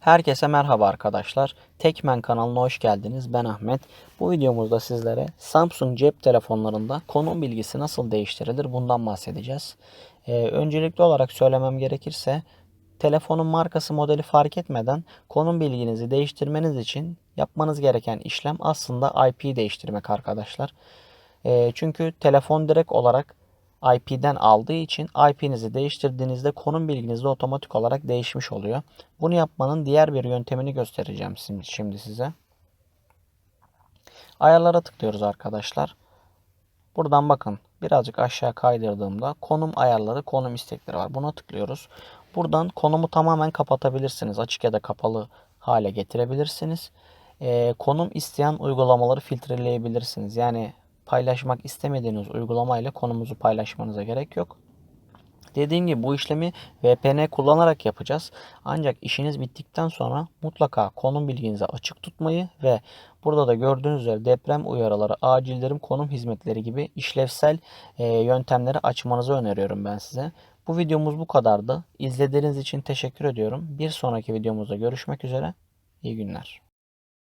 Herkese merhaba arkadaşlar. Tekmen kanalına hoş geldiniz. Ben Ahmet. Bu videomuzda sizlere Samsung cep telefonlarında konum bilgisi nasıl değiştirilir bundan bahsedeceğiz. Ee, öncelikli olarak söylemem gerekirse telefonun markası modeli fark etmeden konum bilginizi değiştirmeniz için yapmanız gereken işlem aslında IP değiştirmek arkadaşlar. Ee, çünkü telefon direkt olarak IP'den aldığı için IP'nizi değiştirdiğinizde konum bilginiz de otomatik olarak değişmiş oluyor. Bunu yapmanın diğer bir yöntemini göstereceğim şimdi size. Ayarlara tıklıyoruz arkadaşlar. Buradan bakın birazcık aşağı kaydırdığımda konum ayarları, konum istekleri var. Buna tıklıyoruz. Buradan konumu tamamen kapatabilirsiniz. Açık ya da kapalı hale getirebilirsiniz. Ee, konum isteyen uygulamaları filtreleyebilirsiniz. Yani paylaşmak istemediğiniz uygulamayla konumuzu paylaşmanıza gerek yok. Dediğim gibi bu işlemi VPN kullanarak yapacağız. Ancak işiniz bittikten sonra mutlaka konum bilginizi açık tutmayı ve burada da gördüğünüz üzere deprem uyarıları, acillerim konum hizmetleri gibi işlevsel e, yöntemleri açmanızı öneriyorum ben size. Bu videomuz bu kadardı. İzlediğiniz için teşekkür ediyorum. Bir sonraki videomuzda görüşmek üzere. İyi günler.